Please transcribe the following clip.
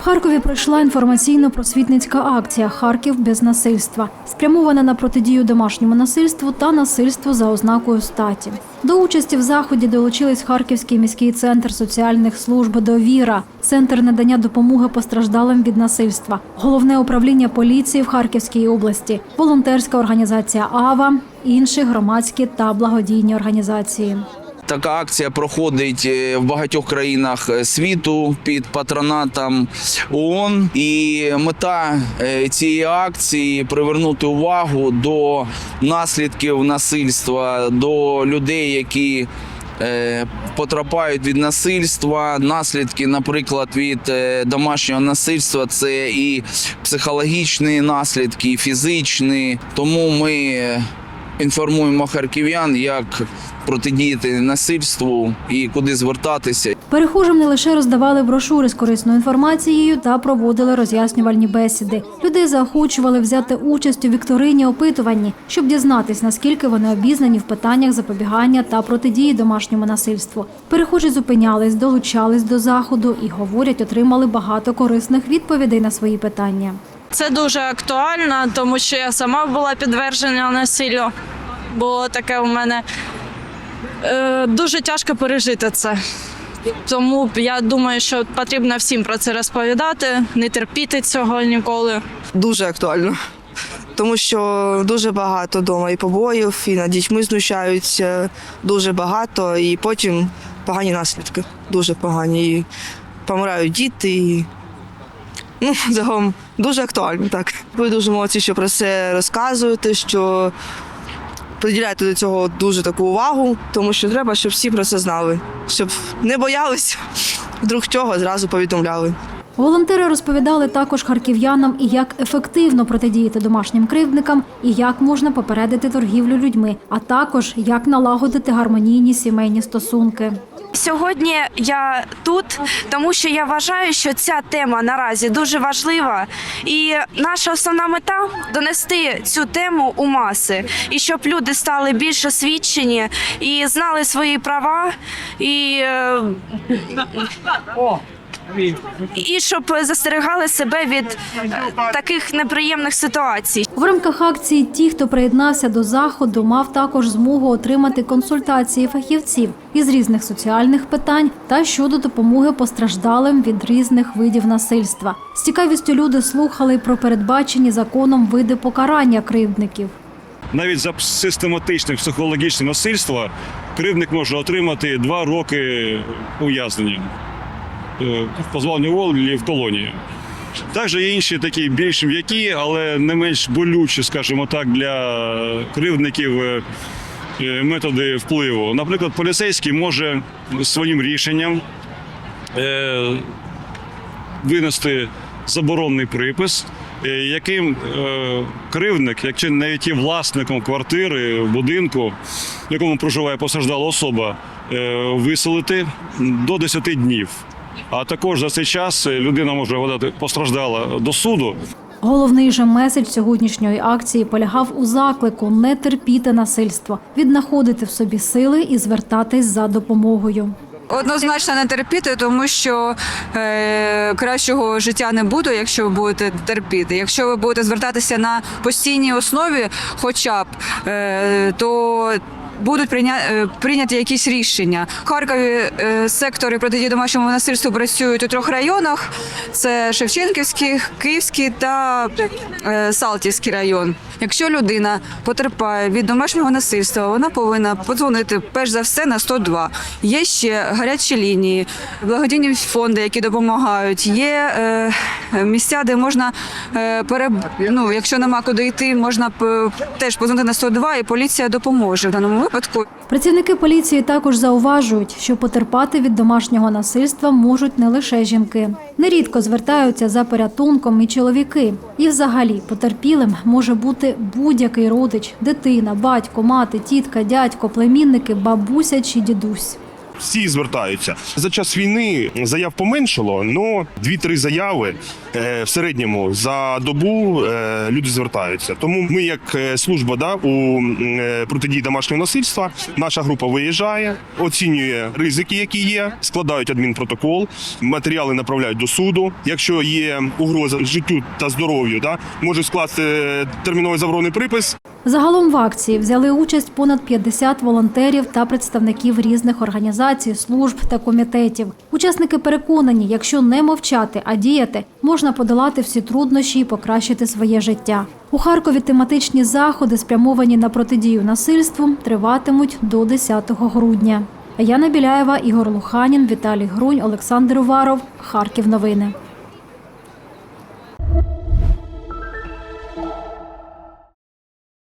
В Харкові пройшла інформаційно-просвітницька акція Харків без насильства, спрямована на протидію домашньому насильству та насильству за ознакою статі. До участі в заході долучились Харківський міський центр соціальних служб Довіра, центр надання допомоги постраждалим від насильства, головне управління поліції в Харківській області, волонтерська організація АВА, інші громадські та благодійні організації. Така акція проходить е, в багатьох країнах е, світу під патронатом ООН. І мета е, цієї акції привернути увагу до наслідків насильства, до людей, які потрапляють від насильства. Наслідки, наприклад, від домашнього насильства це і психологічні наслідки, і фізичні. Тому ми інформуємо харків'ян, як протидіяти насильству і куди звертатися. Перехожим не лише роздавали брошури з корисною інформацією та проводили роз'яснювальні бесіди. Людей заохочували взяти участь у вікторині опитуванні, щоб дізнатись, наскільки вони обізнані в питаннях запобігання та протидії домашньому насильству. Перехожі зупинялись, долучались до заходу і говорять, отримали багато корисних відповідей на свої питання. Це дуже актуально, тому що я сама була підтверджена насиллю. Було таке у мене е, дуже тяжко пережити це. Тому я думаю, що потрібно всім про це розповідати, не терпіти цього ніколи. дуже актуально. Тому що дуже багато вдома і побоїв, і над дітьми знущаються дуже багато, і потім погані наслідки. Дуже погані. І помирають діти. І... Ну, загалом дуже актуально, так. Ви дуже молодці, що про це розказуєте, що приділяєте до цього дуже таку увагу, тому що треба, щоб всі про це знали, щоб не боялися, вдруг цього, зразу повідомляли. Волонтери розповідали також харків'янам і як ефективно протидіяти домашнім кривдникам, і як можна попередити торгівлю людьми, а також як налагодити гармонійні сімейні стосунки. Сьогодні я тут, тому що я вважаю, що ця тема наразі дуже важлива, і наша основна мета донести цю тему у маси, і щоб люди стали більш освічені і знали свої права, і, е, і щоб застерігали себе від е, таких неприємних ситуацій. В рамках акції ті, хто приєднався до заходу, мав також змогу отримати консультації фахівців із різних соціальних питань та щодо допомоги постраждалим від різних видів насильства. З цікавістю люди слухали про передбачені законом види покарання кривдників. навіть за систематичне психологічне насильство кривдник може отримати два роки ув'язнення е, позбавлення волі в колонії. Також є інші такі більш м'які, але не менш болючі, скажімо так, для кривдників е, е, методи впливу. Наприклад, поліцейський може своїм рішенням винести заборонний припис, яким кривдник, якщо навіть є власником квартири, будинку, в якому проживає постраждала особа, виселити до 10 днів. А також за цей час людина може подати постраждала до суду. Головний же меседж сьогоднішньої акції полягав у заклику не терпіти насильство, віднаходити в собі сили і звертатись за допомогою. Однозначно не терпіти, тому що е, кращого життя не буде, якщо ви будете терпіти. Якщо ви будете звертатися на постійній основі, хоча б е, то. Будуть е, прийняті якісь рішення. В Харкові е, сектори протидії домашньому насильству працюють у трьох районах: це Шевченківський, Київський та е, Салтівський район. Якщо людина потерпає від домашнього насильства, вона повинна подзвонити перш за все на 102. Є ще гарячі лінії, благодійні фонди, які допомагають. Є е, місця, де можна е, переб... ну, якщо нема куди йти, можна теж подзвонити на 102 і поліція допоможе в даному. Працівники поліції також зауважують, що потерпати від домашнього насильства можуть не лише жінки. Нерідко звертаються за порятунком і чоловіки. І взагалі потерпілим може бути будь-який родич, дитина, батько, мати, тітка, дядько, племінники, бабуся чи дідусь. Всі звертаються. За час війни заяв поменшало, але дві-три заяви е, в середньому за добу е, люди звертаються. Тому ми, як е, служба да, у протидії домашнього насильства, наша група виїжджає, оцінює ризики, які є, складають адмінпротокол, матеріали направляють до суду. Якщо є угроза життю та здоров'ю, да, можуть скласти терміновий заборонний припис Загалом в акції взяли участь понад 50 волонтерів та представників різних організацій, служб та комітетів. Учасники переконані, якщо не мовчати, а діяти, можна подолати всі труднощі і покращити своє життя. У Харкові тематичні заходи, спрямовані на протидію насильству, триватимуть до 10 грудня. Яна Біляєва, Ігор Луханін, Віталій Грунь, Олександр Уваров. Харків. Новини.